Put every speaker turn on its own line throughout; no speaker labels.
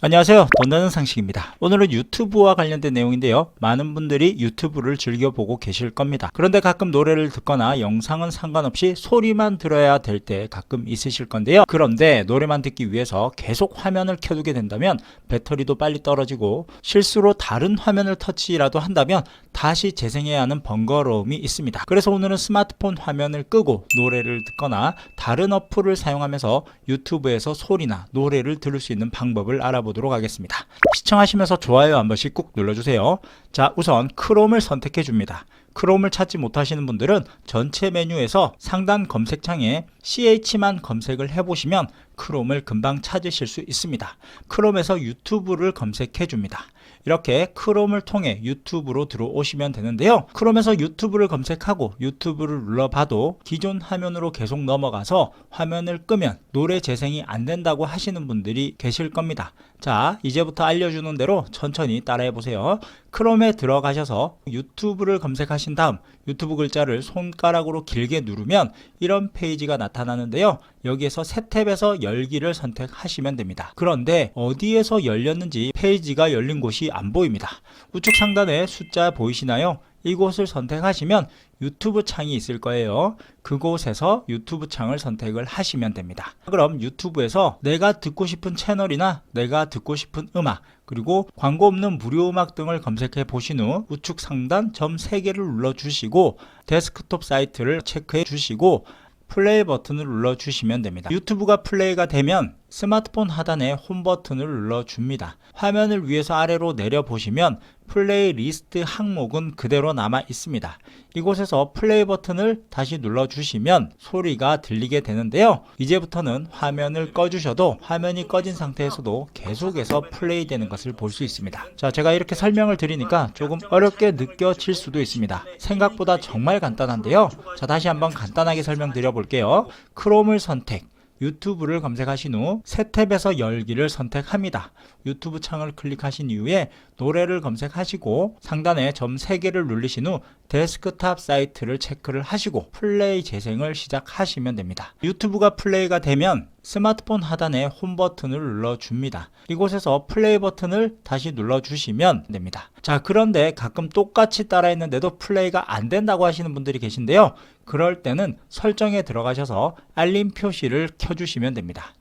안녕하세요. 돈나는 상식입니다. 오늘은 유튜브와 관련된 내용인데요. 많은 분들이 유튜브를 즐겨보고 계실 겁니다. 그런데 가끔 노래를 듣거나 영상은 상관없이 소리만 들어야 될 때 가끔 있으실 건데요. 그런데 노래만 듣기 위해서 계속 화면을 켜두게 된다면 배터리도 빨리 떨어지고 실수로 다른 화면을 터치라도 한다면 다시 재생해야 하는 번거로움이 있습니다 그래서 오늘은 스마트폰 화면을 끄고 노래를 듣거나 다른 어플을 사용하면서 유튜브에서 소리나 노래를 들을 수 있는 방법을 알아보도록 하겠습니다. 시청하시면서 좋아요 한 번씩 꾹 눌러주세요. 자, 우선 크롬을 선택해 줍니다. 크롬을 찾지 못하시는 분들은 전체 메뉴에서 상단 검색창에 ch만 검색을 해보시면 크롬을 금방 찾으실 수 있습니다. 크롬에서 유튜브를 검색해 줍니다. 이렇게 크롬을 통해 유튜브로 들어오시면 되는데요. 크롬에서 유튜브를 검색하고 유튜브를 눌러봐도 기존 화면으로 계속 넘어가서 화면을 끄면 노래 재생이 안 된다고 하시는 분들이 계실 겁니다. 자, 이제부터 알려주는 대로 천천히 따라해 보세요. 크롬에 들어가셔서 유튜브를 검색하 신 다음 유튜브 글자를 손가락으로 길게 누르면 이런 페이지가 나타나는데요. 여기에서 새 탭에서 열기를 선택하시면 됩니다. 그런데 어디에서 열렸는지 페이지가 열린 곳이 안 보입니다. 우측 상단에 숫자 보이시나요? 이곳을 선택하시면 유튜브 창이 있을 거예요. 그곳에서 유튜브 창을 선택을 하시면 됩니다. 그럼 유튜브에서 내가 듣고 싶은 채널이나 내가 듣고 싶은 음악 그리고 광고 없는 무료 음악 등을 검색해 보신 후 우측 상단 점 3개를 눌러 주시고 데스크톱 사이트를 체크해 주시고 플레이 버튼을 눌러 주시면 됩니다. 유튜브가 플레이가 되면 스마트폰 하단에 홈 버튼을 눌러 줍니다. 화면을 위에서 아래로 내려 보시면 플레이 리스트 항목은 그대로 남아 있습니다. 이곳에서 플레이 버튼을 다시 눌러 주시면 소리가 들리게 되는데요. 이제부터는 화면을 꺼 주셔도 화면이 꺼진 상태에서도 계속해서 플레이 되는 것을 볼 수 있습니다. 자, 제가 이렇게 설명을 드리니까 조금 어렵게 느껴질 수도 있습니다. 생각보다 정말 간단한데요. 자, 다시 한번 간단하게 설명드려 볼게요. 크롬을 선택 유튜브를 검색하신 후 새 탭에서 열기를 선택합니다. 유튜브 창을 클릭하신 이후에 노래를 검색하시고 상단에 점 3개를 누르신 후 데스크탑 사이트를 체크를 하시고 플레이 재생을 시작하시면 됩니다. 유튜브가 플레이가 되면 스마트폰 하단에 홈 버튼을 눌러줍니다. 이곳에서 플레이 버튼을 다시 눌러주시면 됩니다. 자, 그런데 가끔 똑같이 따라했는데도 플레이가 안 된다고 하시는 분들이 계신데요. 그럴 때는 설정에 들어가셔서 알림 표시를 켜주시면 됩니다.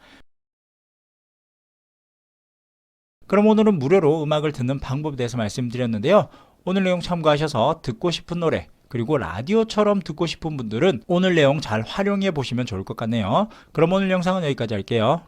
그럼 오늘은 무료로 음악을 듣는 방법에 대해서 말씀드렸는데요. 오늘 내용 참고하셔서 듣고 싶은 노래 그리고 라디오처럼 듣고 싶은 분들은 오늘 내용 잘 활용해 보시면 좋을 것 같네요. 그럼 오늘 영상은 여기까지 할게요.